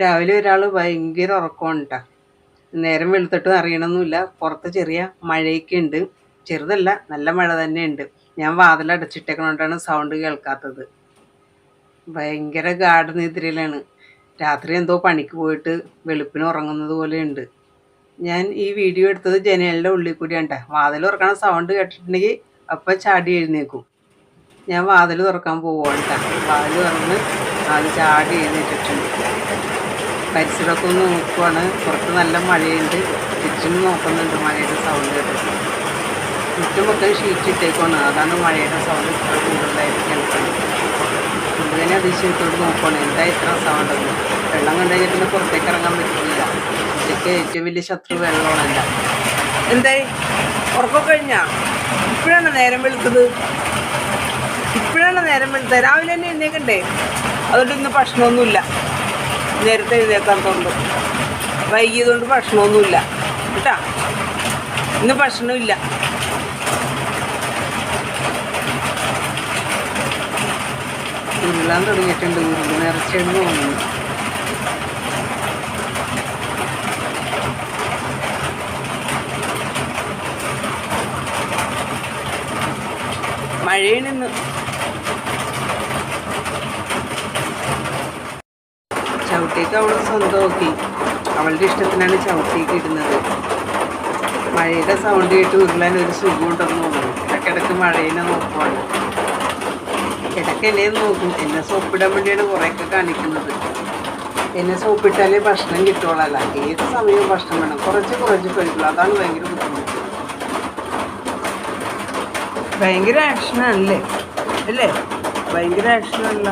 രാവിലെ ഒരാൾ ഭയങ്കര ഉറക്കമാണ് കേട്ടോ നേരം വെളുത്തിട്ട് അറിയണമെന്നില്ല പുറത്ത് ചെറിയ മഴയൊക്കെ ഉണ്ട്. ചെറുതല്ല നല്ല മഴ തന്നെ ഉണ്ട് ഞാൻ വാതിലടച്ചിട്ടേക്കണോണ്ടാണ് സൗണ്ട് കേൾക്കാത്തത്. ഭയങ്കര ഗാഠ നിദ്രയിലാണ്. രാത്രി എന്തോ പണിക്ക് പോയിട്ട് വെളുപ്പിന് ഉറങ്ങുന്നത് പോലെ ഉണ്ട് ഞാൻ ഈ വീഡിയോ എടുത്തത് ജനലിന്റെ ഉള്ളിൽ കൂടിയാണ്. വാതിൽ തുറക്കണ സൗണ്ട് കേട്ടിട്ടുണ്ടെങ്കിൽ അപ്പം ചാടി എഴുന്നേക്കും. ഞാൻ വാതിൽ തുറക്കാൻ പോവുകയാണ്. വാതിൽ തുറന്ന് ആദ്യം ചാടി എഴുന്നേറ്റിട്ടുണ്ട്. പരിസരമൊക്കെ ഒന്ന് നോക്കുവാണ് പുറത്ത് നല്ല മഴയുണ്ട്. ചുറ്റും നോക്കുന്നുണ്ട് മഴയുടെ സൗണ്ട് കേട്ടിട്ട് ചുറ്റും മൊത്തം ഷീറ്റ് ഇട്ടേക്കാണ് അതാണ് മഴയുടെ സൗണ്ട് ഇത്ര കൂടുതലായിട്ട് കേൾക്കുന്നത്. കൂടുതലും അതിശയത്തോട് നോക്കുവാണ്. എന്താ ഇത്ര സൗണ്ട് വെള്ളം കണ്ടു കഴിഞ്ഞാൽ പിന്നെ പുറത്തേക്ക് ഇറങ്ങാൻ പറ്റില്ല. ഇതൊക്കെ ഏറ്റവും വലിയ ശത്രു വെള്ളമാണല്ല. എന്തായി? ഉറക്കം കഴിഞ്ഞാ? ഇപ്പോഴാണ് നേരം വെളുത്തത്. ഇപ്പോഴാണ് നേരം വെളുത്തത്. രാവിലെ തന്നെ എഴുന്നേക്കണ്ടേ? അതുകൊണ്ട് ഇന്ന് ഭക്ഷണമൊന്നുമില്ല. നേരത്തെ തോന്നുന്നു. വൈകിയതുകൊണ്ട് ഭക്ഷണമൊന്നുമില്ല. കേട്ടാ? ഇന്ന് ഭക്ഷണമില്ല. ഉരുളാൻ തുടങ്ങിയിട്ടുണ്ട്. ഉരുൾ നിറച്ചെന്ന് തോന്നുന്നു മഴയാണ് ഇന്ന്. ചവിട്ടിയൊക്കെ അവൾ സ്വന്തമാക്കി. അവളുടെ ഇഷ്ടത്തിനാണ് ചവിട്ടിക്ക് ഇടുന്നത്. മഴയുടെ സൗണ്ട് കേട്ട് ഉരുളാൻ ഒരു സുഖമുണ്ടെന്ന് തോന്നുന്നു. ഇടയ്ക്കിടയ്ക്ക് മഴയിനെ നോക്കുവാണ്. ഇടയ്ക്ക് എന്നെ നോക്കും. എന്നെ സോപ്പിടാൻ വേണ്ടിയാണ് കുറേയൊക്കെ കാണിക്കുന്നത്. എന്നെ സോപ്പിട്ടാലേ ഭക്ഷണം കിട്ടുള്ളല്ല ഏത് സമയവും ഭക്ഷണം വേണം. കുറച്ച് കുറച്ച് കഴിക്കുള്ളൂ അതാണ് ഭയങ്കര ബുദ്ധിമുട്ട്. ഭയങ്കര ആക്ഷനാണല്ലേ അല്ലേ? ഭയങ്കര ആക്ഷനല്ല